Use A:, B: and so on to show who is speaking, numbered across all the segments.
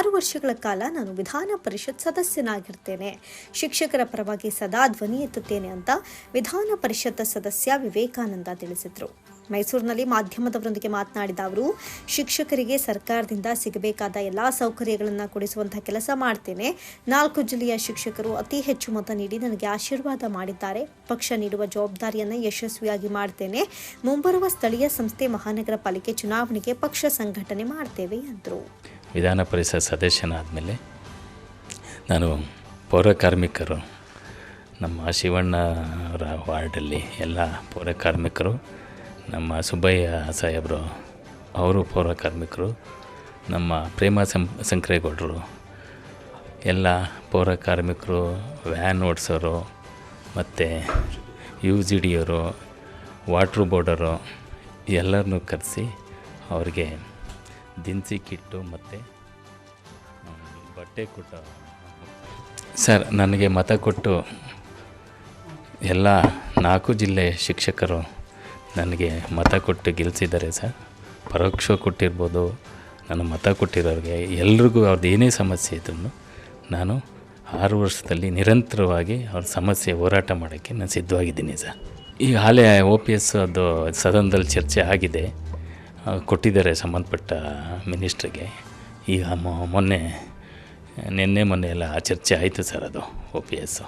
A: ಆರು ವರ್ಷಗಳ ಕಾಲ ನಾನು ವಿಧಾನ ಪರಿಷತ್ ಸದಸ್ಯನಾಗಿರ್ತೇನೆ. ಶಿಕ್ಷಕರ ಪರವಾಗಿ ಸದಾ ಧ್ವನಿ ಎತ್ತುತ್ತೇನೆ ಅಂತ ವಿಧಾನ ಪರಿಷತ್ ಸದಸ್ಯ ವಿವೇಕಾನಂದ ತಿಳಿಸಿದರು. ಮೈಸೂರಿನಲ್ಲಿ ಮಾಧ್ಯಮದವರೊಂದಿಗೆ ಮಾತನಾಡಿದ ಅವರು, ಶಿಕ್ಷಕರಿಗೆ ಸರ್ಕಾರದಿಂದ ಸಿಗಬೇಕಾದ ಎಲ್ಲ ಸೌಕರ್ಯಗಳನ್ನು ಕೊಡಿಸುವಂತಹ ಕೆಲಸ ಮಾಡ್ತೇನೆ. ನಾಲ್ಕು ಜಿಲ್ಲೆಯ ಶಿಕ್ಷಕರು ಅತಿ ಹೆಚ್ಚು ಮತ ನೀಡಿ ನನಗೆ ಆಶೀರ್ವಾದ ಮಾಡಿದ್ದಾರೆ. ಪಕ್ಷ ನೀಡುವ ಜವಾಬ್ದಾರಿಯನ್ನು ಯಶಸ್ವಿಯಾಗಿ ಮಾಡ್ತೇನೆ. ಮುಂಬರುವ ಸ್ಥಳೀಯ ಸಂಸ್ಥೆ ಮಹಾನಗರ ಪಾಲಿಕೆ ಚುನಾವಣೆಗೆ ಪಕ್ಷ ಸಂಘಟನೆ ಮಾಡ್ತೇವೆ ಎಂದರು
B: ವಿಧಾನ ಪರಿಷತ್ ಸದಸ್ಯನಾದ ಮೇಲೆ ನಾನು ಪೌರ ಕಾರ್ಮಿಕರು. ನಮ್ಮ ಶಿವಣ್ಣ ಅವರ ವಾರ್ಡಲ್ಲಿ ಎಲ್ಲ ಪೌರ ಕಾರ್ಮಿಕರು, ನಮ್ಮ ಸುಬ್ಬಯ್ಯ ಸಾಹೇಬರು, ಅವರು ಪೌರ ಕಾರ್ಮಿಕರು, ನಮ್ಮ ಪ್ರೇಮ ಸಂ, ಸಂಕ್ರೇಗೌಡರು, ಎಲ್ಲ ಪೌರ ಕಾರ್ಮಿಕರು, ವ್ಯಾನ್ ಓಡಿಸೋರು, ಮತ್ತು ಯು ಜಿ ಡಿಯವರು ವಾಟ್ರು ಬೋರ್ಡರು ಎಲ್ಲರನ್ನೂ ಕರೆಸಿ ಅವ್ರಿಗೆ ದಿನಸಿ ಕಿಟ್ಟು ಮತ್ತು ಬಟ್ಟೆ ಕೊಟ್ಟ ಸರ್, ನನಗೆ ಮತ ಕೊಟ್ಟು ಎಲ್ಲ ನಾಲ್ಕು ಜಿಲ್ಲೆ ಶಿಕ್ಷಕರು ನನಗೆ ಮತ ಕೊಟ್ಟು ಗೆಲ್ಲಿಸಿದ್ದಾರೆ ಸರ್. ಪರೋಕ್ಷ ಕೊಟ್ಟಿರ್ಬೋದು, ನಾನು ಮತ ಕೊಟ್ಟಿರೋರಿಗೆ ಎಲ್ರಿಗೂ ಅವ್ರದ್ದು ಏನೇ ಸಮಸ್ಯೆ ಇದ್ರೂ ನಾನು ಆರು ವರ್ಷದಲ್ಲಿ ನಿರಂತರವಾಗಿ ಅವ್ರ ಸಮಸ್ಯೆ ಹೋರಾಟ ಮಾಡೋಕ್ಕೆ ನಾನು ಸಿದ್ಧವಾಗಿದ್ದೀನಿ ಸರ್. ಈಗ ಹಾಲೇ ಒ ಪಿ ಎಸ್ ಅದು ಸದನದಲ್ಲಿ ಚರ್ಚೆ ಆಗಿದೆ. ಕೊಟ್ಟಿದ್ದಾರೆ ಸಂಬಂಧಪಟ್ಟ ಮಿನಿಸ್ಟ್ರಿಗೆ. ಈಗ ಮೊನ್ನೆ, ನಿನ್ನೆ ಮೊನ್ನೆ ಎಲ್ಲ ಚರ್ಚೆ ಆಯಿತು ಸರ್ ಅದು ಒ ಪಿ ಎಸ್ಸು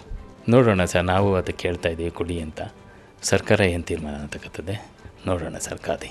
B: ನೋಡೋಣ ಸರ್, ನಾವು ಅದು ಕೇಳ್ತಾ ಇದ್ದೀವಿ ಕೊಡಿ ಅಂತ. ಸರ್ಕಾರ ಏನು ತೀರ್ಮಾನ ಅಂತಕ್ಕಂಥದ್ದೇ ನೋಡೋಣ ಸರ್ ಕಾದಿ